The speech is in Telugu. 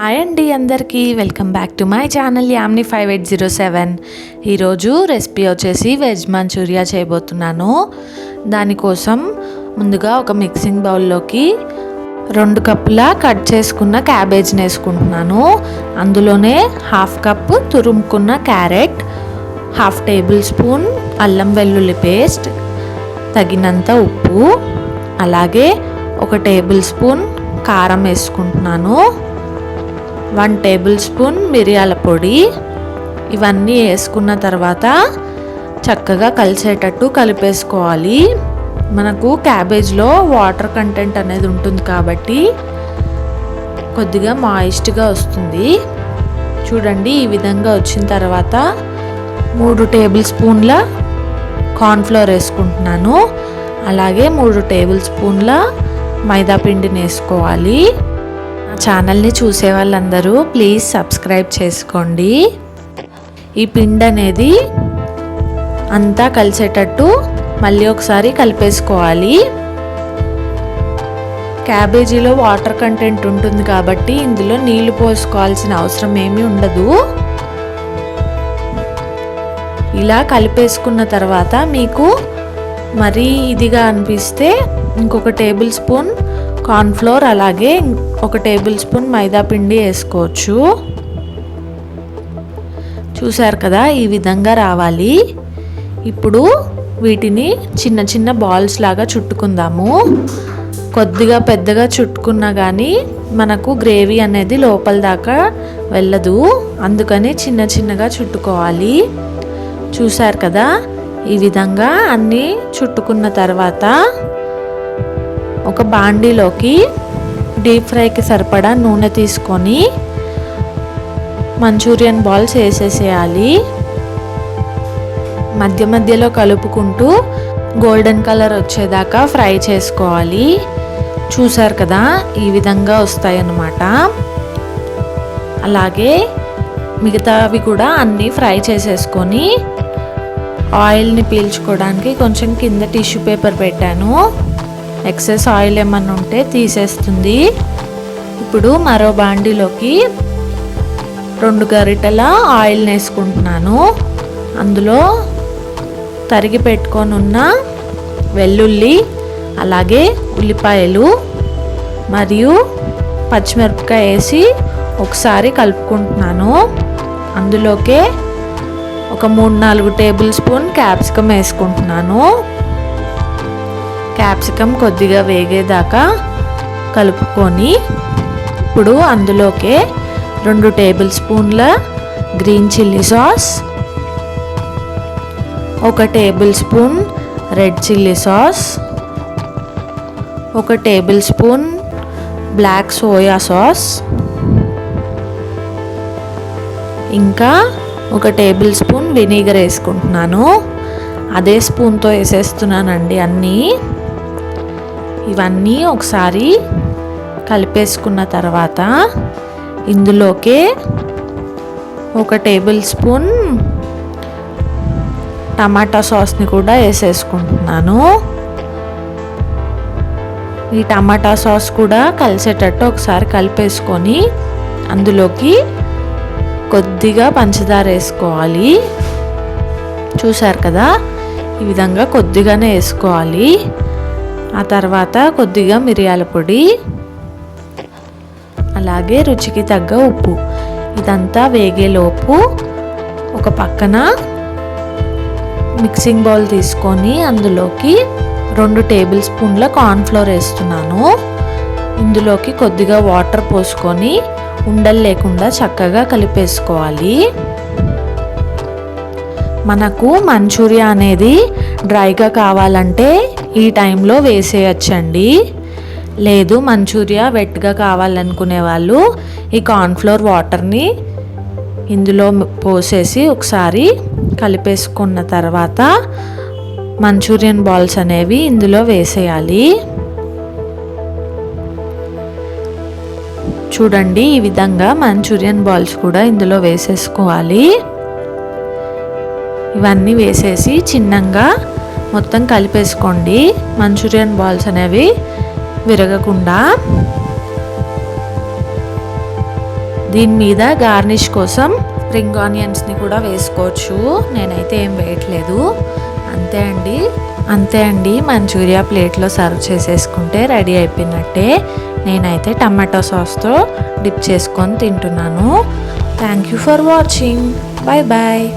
హాయ్ అండి అందరికీ. Welcome back to my channel Yamini five eight zero seven ఈరోజు రెసిపీ వచ్చేసి వెజ్ మంచూరియా చేయబోతున్నాను. దానికోసం ముందుగా ఒక మిక్సింగ్ బౌల్లోకి రెండు కప్పుల కట్ చేసుకున్న క్యాబేజ్ని వేసుకుంటున్నాను. అందులోనే హాఫ్ కప్ తురుముకున్న క్యారెట్ హాఫ్ టేబుల్ స్పూన్ అల్లం వెల్లుల్లి పేస్ట్ తగినంత ఉప్పు అలాగే ఒక టేబుల్ స్పూన్ కారం వేసుకుంటున్నాను. వన్ టేబుల్ స్పూన్ మిరియాల పొడి. ఇవన్నీ వేసుకున్న తర్వాత చక్కగా కలిసేటట్టు కలిపేసుకోవాలి. మనకు క్యాబేజ్లో వాటర్ కంటెంట్ అనేది ఉంటుంది కాబట్టి కొద్దిగా మాయిస్ట్గా వస్తుంది. చూడండి ఈ విధంగా వచ్చిన తర్వాత మూడు టేబుల్ స్పూన్ల కార్న్ఫ్లోర్ వేసుకుంటున్నాను. అలాగే మూడు టేబుల్ స్పూన్ల మైదా పిండిని వేసుకోవాలి. ఛానల్ని చూసే వాళ్ళందరూ ప్లీజ్ సబ్స్క్రైబ్ చేసుకోండి. ఈ పిండి అనేది అంతా కలిసేటట్టు మళ్ళీ ఒకసారి కలిపేసుకోవాలి. క్యాబేజీలో వాటర్ కంటెంట్ ఉంటుంది కాబట్టి ఇందులో నీళ్ళు పోసుకోవాల్సిన అవసరం ఏమీ ఉండదు. ఇలా కలిపేసుకున్న తర్వాత మీకు మరీ ఇదిగా అనిపిస్తే ఇంకొక టేబుల్ స్పూన్ కార్న్ఫ్లోర్ అలాగే ఒక టేబుల్ స్పూన్ మైదా పిండి వేసుకోవచ్చు. చూసారు కదా ఈ విధంగా రావాలి. ఇప్పుడు వీటిని చిన్న చిన్న బాల్స్ లాగా చుట్టుకుందాము. కొద్దిగా పెద్దగా చుట్టుకున్నా కానీ మనకు గ్రేవీ అనేది లోపల దాకా వెళ్ళదు. అందుకని చిన్న చిన్నగా చుట్టుకోవాలి. చూసారు కదా ఈ విధంగా అన్నీ చుట్టుకున్న తర్వాత ఒక బాండీలోకి డీప్ ఫ్రైకి సరిపడా నూనె తీసుకొని మంచూరియన్ బాల్స్ వేసేసేయాలి మధ్య మధ్యలో కలుపుకుంటూ గోల్డెన్ కలర్ వచ్చేదాకా ఫ్రై చేసుకోవాలి. చూసారు కదా ఈ విధంగా వస్తాయన్నమాట. అలాగే మిగతావి కూడా అన్నీ ఫ్రై చేసేసుకొని ఆయిల్ని పీల్చుకోవడానికి కొంచెం కింద టిష్యూ పేపర్ పెట్టాను. ఎక్సెస్ ఆయిల్ ఏమన్నా ఉంటే తీసేస్తుంది. ఇప్పుడు మరో బాండీలోకి రెండు గరిటెల ఆయిల్ వేసుకుంటున్నాను అందులో తరిగి పెట్టుకొని ఉన్న వెల్లుల్లి అలాగే ఉల్లిపాయలు మరియు పచ్చిమిరపకాయ వేసి ఒకసారి కలుపుకుంటున్నాను. అందులోకే ఒక మూడు నాలుగు టేబుల్ స్పూన్ క్యాప్సికమ్ వేసుకుంటున్నాను. క్యాప్సికమ్ కొద్దిగా వేగేదాకా కలుపుకొని ఇప్పుడు అందులోకే రెండు టేబుల్ స్పూన్ల గ్రీన్ చిల్లీ సాస్ ఒక tablespoon red chilli sauce ఒక tablespoon black soya sauce ఇంకా ఒక టేబుల్ స్పూన్ వినిగర్ వేసుకుంటున్నాను. అదే స్పూన్తో వేసేస్తున్నానండి అన్నీ. ఇవన్నీ ఒకసారి కలిపేసుకున్న తర్వాత ఇందులోకే ఒక టేబుల్ స్పూన్ టమాటా సాస్ని కూడా వేసేసుకుంటున్నాను. ఈ టమాటా సాస్ కూడా కలిసేటట్టు ఒకసారి కలిపేసుకొని అందులోకి కొద్దిగా పంచదార వేసుకోవాలి. చూసారు కదా? ఈ విధంగా కొద్దిగానే వేసుకోవాలి. ఆ తర్వాత కొద్దిగా మిరియాల పొడి అలాగే రుచికి తగ్గ ఉప్పు. ఇదంతా వేగేలోపు ఒక పక్కన మిక్సింగ్ బౌల్ తీసుకొని అందులోకి రెండు టేబుల్ స్పూన్ల కార్న్ఫ్లోర్ వేస్తున్నాను. ఇందులోకి కొద్దిగా వాటర్ పోసుకొని ఉండలు లేకుండా చక్కగా కలిపేసుకోవాలి. మనకు మంచూరియా అనేది డ్రైగా కావాలంటే ఈ టైంలో వేసేయచ్చండి. లేదు మంచూరియా వెట్గా కావాలనుకునే వాళ్ళు ఈ కార్న్ఫ్లోర్ వాటర్ని ఇందులో పోసేసి ఒకసారి కలిపేసుకున్న తర్వాత మంచూరియన్ బాల్స్ అనేవి ఇందులో వేసేయాలి. చూడండి ఈ విధంగా మంచూరియన్ బాల్స్ కూడా ఇందులో వేసేసుకోవాలి. ఇవన్నీ వేసేసి చిన్నంగా మొత్తం కలిపేసుకోండి. మంచూరియన్ బాల్స్ అనేవి విరగకుండా. దీని మీద గార్నిష్ కోసం స్ప్రింగ్ ఆనియన్స్ని కూడా వేసుకోవచ్చు. నేనైతే ఏం వేయట్లేదు. అంతే అండి. అంతే అండి. మంచూరియా ప్లేట్లో సర్వ్ చేసేసుకుంటే రెడీ అయిపోయినట్టే. నేనైతే టమాటో సాస్తో డిప్ చేసుకొని తింటున్నాను. Thank you for watching bye bye